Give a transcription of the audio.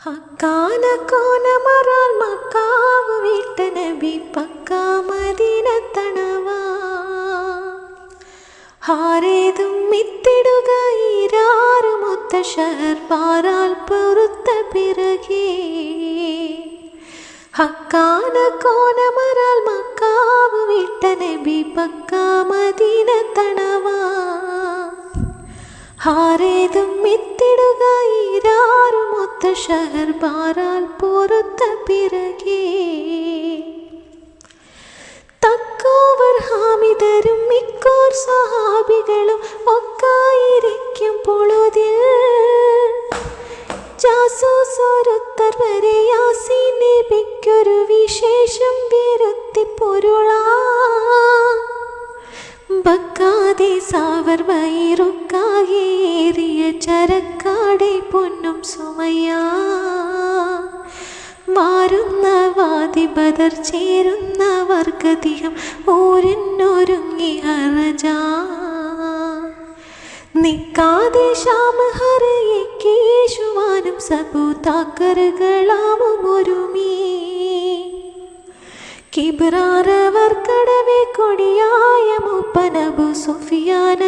அக்கான கோன மரால் Macau வீட்ட நபி பக்கா மதினத்தனவா ஹாரேதும் மித்திடுக ஈராறு மொத்த ஷஹர் பாரால் பொறுத்த பிறகே. அக்கான கோன மரால் மக்காவு வீட்ட நபி பக்கா மதினத்தனவா ஹாரேதும் மித்திடுக ஈரா മൊത്ത ഷഹർ പാറാൽ പൊറുത്ത പിറകേ. തക്കോവർ ഹാമിദരും മിക്കോർ സഹാബികളും ഒക്കായിരിക്കും പൊളുതിൽ ജാസൂസോരുത്തർ വരെ യാസി നബിക്കൊരു വിശേഷം വിരുത്തി പൊരുളാ. ബക്കാതെ സാവർ വൈറുക്കാകേറിയ ചരക്കാടെ പൊന്നും സുമയാ. മാറുന്ന വാതിബദർ ചേരുന്ന വർഗതിഹം ഊരിനൊരുങ്ങി ഹറജ നിക്കാതെ ശ്യാമ ഹറയെ കേശുവാനും സപൂതാക്കറുകളാവും ഒരുമീ. കിബിറാറവർക്കടവെ കൊടിയായ മൂപ്പനബു സുഫിയാന